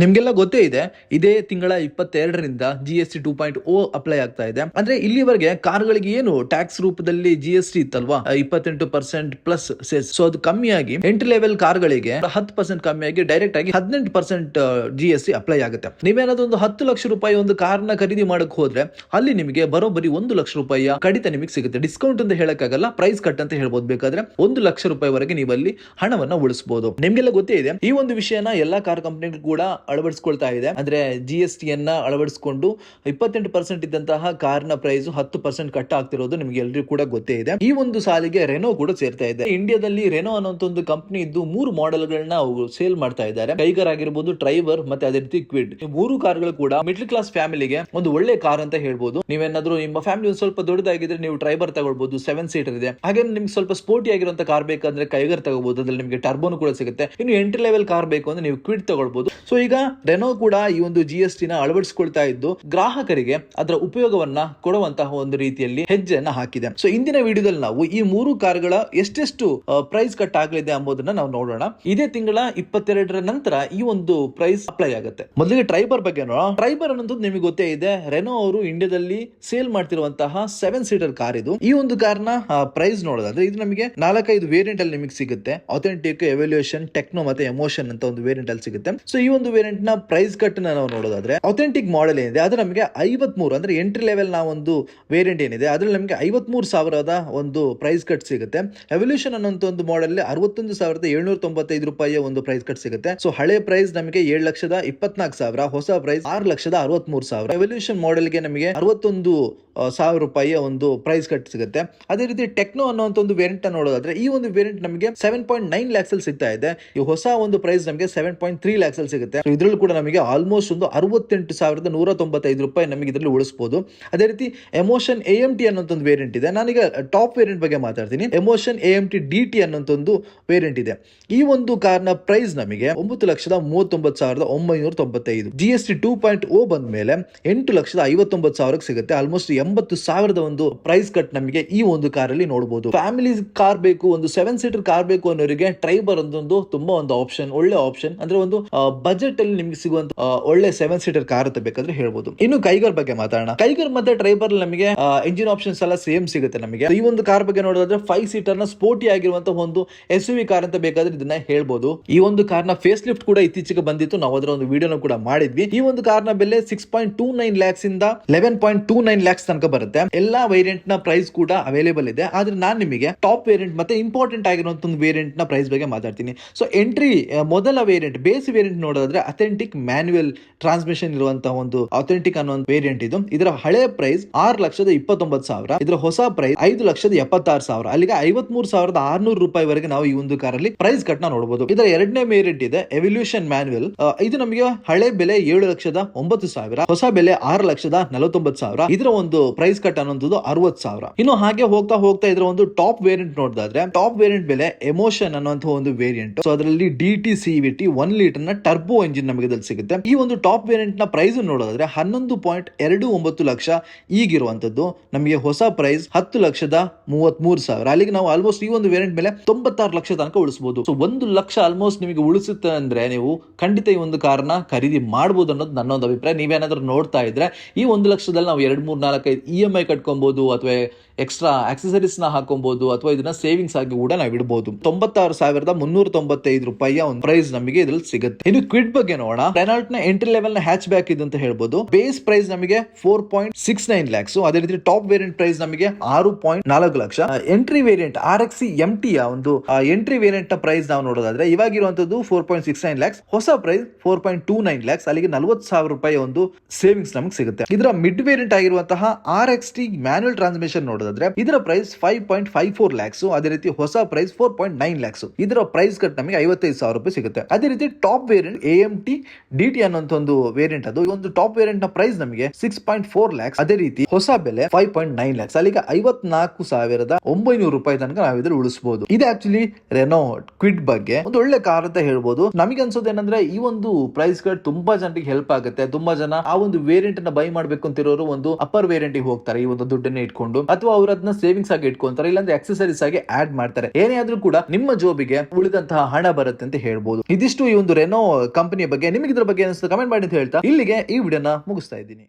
ನಿಮ್ಗೆಲ್ಲ ಗೊತ್ತೇ ಇದೆ, ಇದೇ ತಿಂಗಳ ಇಪ್ಪತ್ತೆರಡರಿಂದ G S T two point O apply ಆಗ್ತಾ ಇದೆ. ಅಂದ್ರೆ ಇಲ್ಲಿವರೆಗೆ ಕಾರ್ಗಳಿಗೆ ಏನು ಟ್ಯಾಕ್ಸ್ ರೂಪದಲ್ಲಿ ಜಿ ಎಸ್ ಟಿ ಇತ್ತಲ್ವಾ? ಇಪ್ಪತ್ತೆಂಟು ಪರ್ಸೆಂಟ್ ಪ್ಲಸ್ ಸೆಸ್ ಸೊ ಅದು ಕಮ್ಮಿಯಾಗಿ ಎಂಟು ಲೆವೆಲ್ ಕಾರ್ಗಳಿಗೆ ಹತ್ತು ಪರ್ಸೆಂಟ್ ಕಮ್ಮಿಯಾಗಿ ಡೈರೆಕ್ಟ್ ಆಗಿ ಹದಿನೆಂಟು percent G S T apply ಆಗುತ್ತೆ. ನೀವೇನಾದ್ರೂ ಒಂದು ಹತ್ತು ಲಕ್ಷ ರೂಪಾಯಿ ಒಂದು ಕಾರ್ನ ಖರೀದಿ ಮಾಡಕ್ ಹೋದ್ರೆ ಅಲ್ಲಿ ನಿಮಗೆ ಬರೋಬ್ಬರಿ ಒಂದು ಲಕ್ಷ ರೂಪಾಯಿಯ ಕಡಿತ ನಿಮಗೆ ಸಿಗುತ್ತೆ. ಡಿಸ್ಕೌಂಟ್ ಅಂತ ಹೇಳಕ್ಕಾಗಲ್ಲ ಪ್ರೈಸ್ ಕಟ್ ಅಂತ ಹೇಳ್ಬೋದು. ಬೇಕಾದ್ರೆ ಒಂದು ಲಕ್ಷ ರೂಪಾಯಿವರೆಗೆ ನೀವು ಅಲ್ಲಿ ಹಣವನ್ನ ಉಳಿಸಬಹುದು ನಿಮ್ಗೆಲ್ಲ ಗೊತ್ತೇ ಇದೆ, ಈ ಒಂದು ವಿಷಯನ ಎಲ್ಲಾ ಕಾರ್ ಕಂಪನಿಗಳು ಕೂಡ ಅಳವಡಿಸ್ಕೊಳ್ತಾ ಇದೆ. ಅಂದ್ರೆ ಜಿ ಎಸ್ ಟಿ ಅನ್ನ ಅಳವಡಿಸಿಕೊಂಡು ಇಪ್ಪತ್ತೆಂಟು ಪರ್ಸೆಂಟ್ ಇದ್ದಂತಹ ಕಾರ್ನ ಪ್ರೈಸ್ ಹತ್ತು ಪರ್ಸೆಂಟ್ ಕಟ್ ಆಗ್ತಿರೋದು ನಿಮ್ಗೆ ಎಲ್ರಿಗೂ ಕೂಡ ಗೊತ್ತೇ ಇದೆ. ಈ ಒಂದು ಸಾಲಿಗೆ ರೆನೋ ಕೂಡ ಸೇರ್ತಾ ಇದೆ. ಇಂಡಿಯಾದಲ್ಲಿ ರೆನೋ ಅನ್ನೋಂತ ಒಂದು ಕಂಪನಿ ಇದ್ದು ಮೂರು ಮಾಡೆಲ್ ಗಳನ್ನ ಸೇಲ್ ಮಾಡ್ತಾ ಇದ್ದಾರೆ. ಟೈಗರ್ ಆಗಿರ್ಬೋದು ಡ್ರೈವರ್ ಮತ್ತೆ ಅದೇ ರೀತಿ ಕ್ವಿಡ್ ಮೂರು ಕಾರ್ಗಳು ಕೂಡ ಮಿಡ್ಲ್ ಕ್ಲಾಸ್ ಫ್ಯಾಮಿಲಿಗೆ ಒಂದು ಒಳ್ಳೆ ಕಾರ್ ಅಂತ ಹೇಳ್ಬೋದು. ನೀವೇನಾದ್ರೂ ನಿಮ್ಮ ಫ್ಯಾಮಿಲಿ ಒಂದು ಸ್ವಲ್ಪ ದೊಡ್ಡದಾಗಿದ್ರೆ ನೀವು ಡ್ರೈವರ್ ತಗೊಳ್ಬಹುದು ಸೆವೆನ್ ಸೀಟರ್ ಇದೆ. ಹಾಗೆ ನಿಮ್ಗೆ ಸ್ವಲ್ಪ ಸ್ಪೋರ್ಟಿ ಆಗಿರುವಂತ ಕಾರ್ ಬೇಕಂದ್ರೆ ಕೈಗರ್ ತಗೋಬಹುದು ಅದ್ರಲ್ಲಿ ನಿಮಗೆ ಟರ್ಬೋನು ಕೂಡ ಸಿಗುತ್ತೆ. ಇನ್ನು ಎಂಟ್ರಿ ಲೆವೆಲ್ ಕಾರ್ ಬೇಕು ಅಂದ್ರೆ ನೀವು ಕ್ವಿಡ್ ತಗೊಳ್ಬಹುದು ಸೊ ಈಗ ರೆನೋ ಕೂಡ ಈ ಒಂದು ಜಿ ಎಸ್ ಟಿನ ನ ಅಳವಡಿಸಿಕೊಳ್ತಾ ಇದ್ದು ಗ್ರಾಹಕರಿಗೆ ಅದರ ಉಪಯೋಗವನ್ನ ಕೊಡುವಂತಹ ಒಂದು ರೀತಿಯಲ್ಲಿ ಹೆಜ್ಜೆಯನ್ನ ಹಾಕಿದೆ. ಸೊ ಇಂದಿನ ವಿಡಿಯೋದಲ್ಲಿ ನಾವು ಈ ಮೂರು ಕಾರ್ಗಳ ಎಷ್ಟೆಷ್ಟು ಪ್ರೈಸ್ ಕಟ್ ಆಗಲಿದೆ ಎಂಬುದನ್ನ ನಾವು ನೋಡೋಣ. ಇದೇ ತಿಂಗಳ ಇಪ್ಪತ್ತೆರಡರ ನಂತರ ಈ ಒಂದು ಪ್ರೈಸ್ ಅಪ್ಲೈ ಆಗುತ್ತೆ. ಮೊದಲಿಗೆ ಟ್ರೈಬರ್ ಬಗ್ಗೆ ನೋಡೋಣ. ಟ್ರೈಬರ್ ಅನ್ನೋದು ನಿಮಗೆ ಗೊತ್ತೇ ಇದೆ ರೆನೋ ಅವರು ಇಂಡಿಯಾದಲ್ಲಿ ಸೇಲ್ ಮಾಡ್ತಿರುವಂತಹ ಸೆವೆನ್ ಸೀಟರ್ ಕಾರ್ ಇದು. ಈ ಒಂದು ಕಾರ್ನ ಪ್ರೈಸ್ ನೋಡೋದಾದ್ರೆ ಇದು ನಮಗೆ ನಾಲ್ಕೈದು ವೇರಿಯಂಟ್ ಅಲ್ಲಿ ನಿಮಗೆ ಸಿಗುತ್ತೆ. ಅಥೆಂಟಿಕ್ ಎವ್ಯಾಲ್ಯೂಯೇಷನ್ ಟೆಕ್ನೋ ಮತ್ತೆ ಎಮೋಷನ್ ಅಂತ ಒಂದು ವೇರಿಯಂಟ್ ಅಲ್ಲಿ ಸಿಗುತ್ತೆ. ಸೊ ಈ ಒಂದು ವೇರಿಯಂಟ್ನ ಪ್ರೈಸ್ ಕಟ್ ನಾವು ನೋಡೋದಾದ್ರೆ ಅಥೆಂಟಿಕ್ ಮಾಡೆಲ್ ಏನಿದೆ, ಅದು ನಮಗೆ ಐವತ್ ಮೂರು ಅಂದ್ರೆ ಎಂಟ್ರಿ ಲೆವೆಲ್ನ ಒಂದು ವೇರಿಯಂಟ್ ಏನಿದೆ, ಅದ್ರಲ್ಲಿ ನಮಗೆ ಐವತ್ ಮೂರು ಸಾವಿರದ ಒಂದು ಪ್ರೈಸ್ ಕಟ್ ಸಿಗುತ್ತೆ. ಎವಲ್ಯೂಷನ್ ಅನ್ನೋ ಒಂದು ಮಾಡೆಲ್ ಅರವತ್ತೊಂದು ಸಾವಿರದ ಏಳ್ನೂರ ತೊಂಬತ್ತೈದು ರೂಪಾಯಿಯ ಒಂದು ಪ್ರೈಸ್ ಕಟ್ ಸಿಗುತ್ತೆ. ಸೊ ಹಳೆ ಪ್ರೈಸ್ ನಮಗೆ ಏಳು ಲಕ್ಷದ ಇಪ್ಪತ್ನಾಲ್ಕು ಸಾವಿರ, ಹೊಸ ಪ್ರೈಸ್ ಆರು ಲಕ್ಷದ ಅರವತ್ಮೂರು ಸಾವಿರ. ಎವಲ್ಯೂಷನ್ ಮಾಡೆಲ್ಗೆ ನಮಗೆ ಅರವತ್ತೊಂದು ಸಾವಿರ ರೂಪಾಯಿಯ ಒಂದು ಪ್ರೈಸ್ ಕಟ್ ಸಿಗುತ್ತೆ. ಅದೇ ರೀತಿ ಟೆಕ್ನೋ ಅನ್ನೋಂಥ ಒಂದು ವೇರಿಯಂಟ್ ನೋಡೋದಾದ್ರೆ, ಈ ಒಂದು ವೇರಿಯಂಟ್ ನಮಗೆ ಸೆವೆನ್ ಪಾಯಿಂಟ್ ನೈನ್ ಲ್ಯಾಕ್ಸ್ ಅಲ್ಲಿ ಸಿಗ್ತಾ ಇದೆ. ಈ ಹೊಸ ಒಂದು ಪ್ರೈಸ್ ನಮಗೆ ಸೆವೆನ್ ಪಾಯಿಂಟ್ ತ್ರೀ ಲ್ಯಾಕ್ಸ್ ಅಲ್ಲಿ ಸಿಗುತ್ತೆ. ಇದ್ರಲ್ಲೂ ಕೂಡ ನಮಗೆ ಆಲ್ಮೋಸ್ಟ್ ಒಂದು ಅರವತ್ತೆಂಟು ಸಾವಿರದ ನೂರ ತೊಂಬತ್ತೈದು ರೂಪಾಯಿ ನಮಗೆ ಇದರಲ್ಲಿ ಉಳಿಸಬಹುದು ಅದೇ ರೀತಿ ಎಮೋಷನ್ ಎ ಎಂ ಟಿ ಅನ್ನೋಂಥ ವೇರಿಯಂಟ್ ಇದೆ. ನಾನೀಗ ಟಾಪ್ ವೇರಿಯಂಟ್ ಬಗ್ಗೆ ಮಾತಾಡ್ತೀನಿ. Emotion A M T D T ಅನ್ನೋಂಥ ಒಂದು ವೇರಿಯಂಟ್ ಇದೆ. ಈ ಒಂದು ಕಾರ್ನ ಪ್ರೈಸ್ ನಮಗೆ ಒಂಬತ್ತು ಲಕ್ಷದ ಮೂವತ್ತೊಂಬತ್ತು ಸಾವಿರದ ಒಂಬೈನೂರ ತೊಂಬತ್ತೈದು G S T two point O ಬಂದ ಮೇಲೆ ಎಂಟು ಲಕ್ಷದ ಐವತ್ತೊಂಬತ್ತು ಸಾವಿರಕ್ಕೆ ಸಿಗುತ್ತೆ. ಆಲ್ಮೋಸ್ಟ್ ಎಂಬತ್ತು ಸಾವಿರದ ಒಂದು ಪ್ರೈಸ್ ಕಟ್ ನಮಗೆ ಈ ಒಂದು ಕಾರಲ್ಲಿ ನೋಡಬಹುದು ಫ್ಯಾಮಿಲಿ ಕಾರ್ ಬೇಕು, ಒಂದು ಸೆವೆನ್ ಸೀಟರ್ ಕಾರ್ ಬೇಕು ಅನ್ನೋರಿಗೆ ಟ್ರೈಬರ್ ಒಂದು ತುಂಬಾ ಒಂದು ಆಪ್ಷನ್ ಒಳ್ಳೆ ಆಪ್ಷನ್ ಅಂದ್ರೆ ಒಂದು ಬಜೆಟ್ ಅಲ್ಲಿ ನಿಮ್ಗೆ ಸಿಗುವಂತ ಒಳ್ಳೆ ಸೆವೆನ್ ಸೀಟರ್ ಕಾರ್ ಅಂತ ಬೇಕಾದ್ರೆ ಹೇಳ್ಬೋದು. ಇನ್ನು ಕೈಗರ್ ಬಗ್ಗೆ ಮಾತಾಡೋಣ. ಕೈಗರ್ ಮತ್ತೆ ಟ್ರೈಬರ್ ನಮಗೆ ಇಂಜಿನ್ ಆಪ್ಷನ್ಸ್ ಎಲ್ಲ ಸೇಮ್ ಸಿಗುತ್ತೆ ನಮಗೆ. ಈ ಒಂದು ಕಾರ್ ಬಗ್ಗೆ ನೋಡೋದಾದ್ರೆ ಫೈವ್ ಸೀಟರ್ನ ಸ್ಪೋರ್ಟಿ ಆಗಿರುವಂತಹ ಒಂದು ಎಸ್ ವಿ ಕಾರ್ ಅಂತ ಬೇಕಾದ್ರೆ ಇದನ್ನ ಹೇಳ್ಬೋದು. ಈ ಒಂದು ಕಾರ್ನ ಫೇಸ್ ಲಿಫ್ಟ್ ಕೂಡ ಇತ್ತೀಚೆಗೆ ಬಂದಿತ್ತು. ನಾವು ಅದರ ಒಂದು ವಿಡಿಯೋನ ಕೂಡ ಮಾಡಿದ್ವಿ. ಈ ಒಂದು ಕಾರ್ನ ಬೆಲೆ six point two nine lakhs ಇಂದ eleven point two nine lakhs ತನಕ ಬರುತ್ತೆ. ಎಲ್ಲಾ ವೇರಿಯಂಟ್ನ ಪ್ರೈಸ್ ಕೂಡ ಅವೈಲೇಬಲ್ ಇದೆ. ಆದ್ರೆ ನಾನು ನಿಮಗೆ ಟಾಪ್ ವೇರಿಯಂಟ್ ಮತ್ತೆ ಇಂಪಾರ್ಟೆಂಟ್ ಆಗಿರುವಂತ ಒಂದು ವೇರಿಯಂಟ್ನ ಪ್ರೈಸ್ ಬಗ್ಗೆ ಮಾತಾಡ್ತೀನಿ. ಸೊ ಎಂಟ್ರಿ ಮೊದಲ ವೇರಿಯಂಟ್ ಬೇಸ್ ವೇರಿಯಂಟ್ ನೋಡೋದಾದ್ರೆ ಅಥೆಂಟಿಕ್ ಮ್ಯಾನ್ಯುಯಲ್ ಟ್ರಾನ್ಸ್ಮಿಷನ್ ಇರುವಂತಹ ಒಂದು ಅಥೆಂಟಿಕ್ ಅನ್ನೋ ಒಂದು ವೇರಿಯಂಟ್ ಇದು. ಇದರ ಹಳೆ ಪ್ರೈಸ್ ಆರು ಲಕ್ಷದ ಇಪ್ಪತ್ತೊಂಬತ್ತು ಸಾವಿರ, ಇದರ ಹೊಸ ಪ್ರೈಸ್ ಐದು ಲಕ್ಷದ ಎಪ್ಪತ್ತಾರು ಸಾವಿರ. ಅಲ್ಲಿಗೆ ಐವತ್ ಮೂರು ಸಾವಿರದ ಆರ್ನೂರು ರೂಪಾಯಿವರೆಗೆ ನಾವು ಈ ಒಂದು ಕಾರಲ್ಲಿ ಪ್ರೈಸ್ ಕಟ್ನ ನೋಡಬಹುದು ಇದರ ಎರಡನೇ ವೇರಿಯಂಟ್ ಇದೆ ಎವಲ್ಯೂಷನ್ ಮ್ಯಾನ್ಯುಯಲ್ ಇದು ನಮಗೆ ಹಳೆ ಬೆಲೆ ಏಳು ಲಕ್ಷದ ಒಂಬತ್ತು ಸಾವಿರ, ಹೊಸ ಬೆಲೆ ಆರು ಲಕ್ಷದ ನಲವತ್ತೊಂಬತ್ತು ಸಾವಿರ. ಇದರ ಒಂದು ಪ್ರೈಸ್ ಕಟ್ ಅನ್ನೋದು ಅರವತ್ತು ಸಾವಿರ. ಇನ್ನು ಹಾಗೆ ಹೋಗ್ತಾ ಹೋಗ್ತಾ ಇದರ ಒಂದು ಟಾಪ್ ವೇರಿಯಂಟ್ ನೋಡಿದ್ರೆ ಟಾಪ್ ವೇರಿಯಂಟ್ ಬೆಲೆ ಎಮೋಷನ್ ಅನ್ನುವಂತಹ ಒಂದು ವೇರಿಯಂಟ್ ಸೊ ಅದರಲ್ಲಿ D T C V T one ಲೀಟರ್ನ turbo ನಮಗೆ ಇದ್ರಲ್ಲಿ ಸಿಗುತ್ತೆ. ಈ ಒಂದು ಟಾಪ್ ವೇರಿಯಂಟ್ನ ಪ್ರೈಸ್ ನೋಡೋದಾದ್ರೆ ಹನ್ನೊಂದು ಪಾಯಿಂಟ್ ಎರಡು ಒಂಬತ್ತು ಲಕ್ಷ ಈಗಿರುವಂತದ್ದು. ನಮಗೆ ಹೊಸ ಪ್ರೈಸ್ ಹತ್ತು ಲಕ್ಷದ ಮೂವತ್ತ್ ಮೂರು ಸಾವಿರ. ಅಲ್ಲಿಗೆ ನಾವು ಆಲ್ಮೋಸ್ಟ್ ಈ ಒಂದು ವೇರಿಯಂಟ್ ಮೇಲೆ ತೊಂಬತ್ತಾರು ಲಕ್ಷ ತನಕ ಉಳಿಸಬಹುದು ಸೊ ಒಂದು ಲಕ್ಷ ಆಲ್ಮೋಸ್ಟ್ ನಿಮಗೆ ಉಳಿಸುತ್ತೆ ಅಂದ್ರೆ ನೀವು ಖಂಡಿತ ಈ ಒಂದು ಕಾರ್ನ ಖರೀದಿ ಮಾಡಬಹುದು ಅನ್ನೋದು ನನ್ನ ಒಂದು ಅಭಿಪ್ರಾಯ. ನೀವೇನಾದ್ರೂ ನೋಡ್ತಾ ಇದ್ರೆ ಈ ಒಂದು ಲಕ್ಷದಲ್ಲಿ ನಾವು ಎರಡು, ಮೂರು, ನಾಲ್ಕೈದು ಇ ಎಂ ಐ ಕಟ್ಕೊಬಹುದು ಅಥವಾ ಎಕ್ಸ್ಟ್ರಾ ಆಕ್ಸೆಸರೀಸ್ನ ಹಾಕೊಬಹುದು ಅಥವಾ ಇದನ್ನ ಸೇವಿಂಗ್ಸ್ ಆಗಿ ಕೂಡ ನಾವು ಇಡಬಹುದು ತೊಂಬತ್ತಾರು ಸಾವಿರದ ಮುನ್ನೂರ ತೊಂಬತ್ತೈದು ರೂಪಾಯಿಯ ಒಂದು ಪ್ರೈಸ್ ನಮಗೆ ಇದ್ರಲ್ಲಿ ಸಿಗುತ್ತೆ. ಇನ್ನು ಕ್ವಿಡ್ ಬಗ್ಗೆ ನೋಡೋಣ. ರೆನಾಲ್ಟ್ನ ಎಂಟ್ರಿ ಲೆವೆಲ್ನ ಹ್ಯಾಚ್ ಬ್ಯಾಕ್ ಇದು ಅಂತ ಹೇಳ್ಬೋದು. ಬೇಸ್ ಪ್ರೈಸ್ ನಮಗೆ four point six nine lakhs ಅದೇ ರೀತಿ ಟಾಪ್ ವೇರಿಯಂಟ್ ಪ್ರೈಸ್ ನಮಗೆ ಆರು ಪಾಯಿಂಟ್ ನಾಲ್ಕು lakh. Entry variant R X M T ಒಂದು ಎಂಟ್ರಿ ವೇರಿಯಂಟ್ನ ಪ್ರೈಸ್ ನಾವು ನೋಡೋದಾದ್ರೆ, ಇವಾಗಿರುವಂತದ್ದು four point six nine lakhs ಹೊಸ price four point two nine lakhs ಅಲ್ಲಿಗೆ ನಲವತ್ತು ಸಾವಿರ ರೂಪಾಯಿ ಒಂದು ಸೇವಿಂಗ್ಸ್ ನಮಗೆ ಸಿಗುತ್ತೆ. ಇದರ ಮಿಡ್ ವೇರಿಯಂಟ್ ಆಗಿರುವಂತಹ R X T manual transmission ನೋಡೋದಾದ್ರೆ, ಇದರ price five point five four lakhs ಅದೇ ರೀತಿ ಹೊಸ price four point nine lakhs ಇದರ ಪ್ರೈಸ್ ಕಟ್ ನಮಗೆ ಐವತ್ತೈದು ಸಾವಿರ ರೂಪಾಯಿ ಸಿಗುತ್ತೆ. ಅದೇ ರೀತಿ top variant M T D T ಒಂದು ವೇರಿಯಂಟ್ ಅದು. ಒಂದು ಟಾಪ್ ವೇರಿಯಂಟ್ನ ಪ್ರೈಸ್ ನಮಗೆ ಸಿಕ್ಸ್ ಪಾಯಿಂಟ್ ಫೋರ್ ಲ್ಯಾಕ್ಸ್ ಅದೇ ರೀತಿ ಹೊಸ ಬೆಲೆ ಫೈವ್ ಪಾಯಿಂಟ್ ನೈನ್ ಲ್ಯಾಕ್ಸ್ ಅಲ್ಲಿಗೆ ಐವತ್ನಾಲ್ಕು ಸಾವಿರದ ಒಂಬೈನೂರು ರೂಪಾಯಿ ತನಕ ನಾವು ಇದ್ರಲ್ಲಿ ಉಳಿಸಬಹುದು ಇದು ಆಕ್ಚುಲಿ ರೆನೋ ಕ್ವಿಡ್ ಬಗ್ಗೆ ಒಂದು ಒಳ್ಳೆ ಕಾರ್ ಅಂತ ಹೇಳ್ಬೋದು. ನಮಗೆ ಅನ್ಸೋದು ಏನಂದ್ರೆ ಈ ಒಂದು ಪ್ರೈಸ್ಗಳು ತುಂಬಾ ಜನರಿಗೆ ಹೆಲ್ಪ್ ಆಗುತ್ತೆ. ತುಂಬಾ ಜನ ಆ ಒಂದು ವೇರಿಯಂಟ್ನ ಬೈ ಮಾಡ್ಬೇಕು ಅಂತಿರೋರು ಒಂದು ಅಪ್ಪರ್ ವೇರಿಯಂಟ್ ಹೋಗ್ತಾರೆ. ಈ ಒಂದು ದುಡ್ಡನ್ನ ಇಟ್ಕೊಂಡು ಅಥವಾ ಅವ್ರ ಅದನ್ನ ಸೇವಿಂಗ್ಸ್ ಆಗಿ ಇಟ್ಕೊಂತಾರೆ. ಇಲ್ಲಾಂದ್ರೆ ಎಕ್ಸಸರೀಸ್ ಆಗಿ ಆಡ್ ಮಾಡ್ತಾರೆ. ಏನೇ ಆದ್ರೂ ಕೂಡ ನಿಮ್ಮ ಜೋಬಿಗೆ ಉಳಿದಂತಹ ಹಣ ಬರುತ್ತೆ ಅಂತ ಹೇಳ್ಬೋದು. ಇದಿಷ್ಟು ಈ ಒಂದು ರೆನೋ ಕಂಪನಿಯ ಬಗ್ಗೆ ನಿಮಗೆ ಇದ್ರ ಬಗ್ಗೆ ಅನಿಸ್ತು ಕಮೆಂಟ್ ಮಾಡಿ ಅಂತ ಹೇಳ್ತಾ ಇಲ್ಲಿಗೆ ಈ ವಿಡಿಯೋನ ಮುಗಿಸ್ತಾ ಇದ್ದೀನಿ.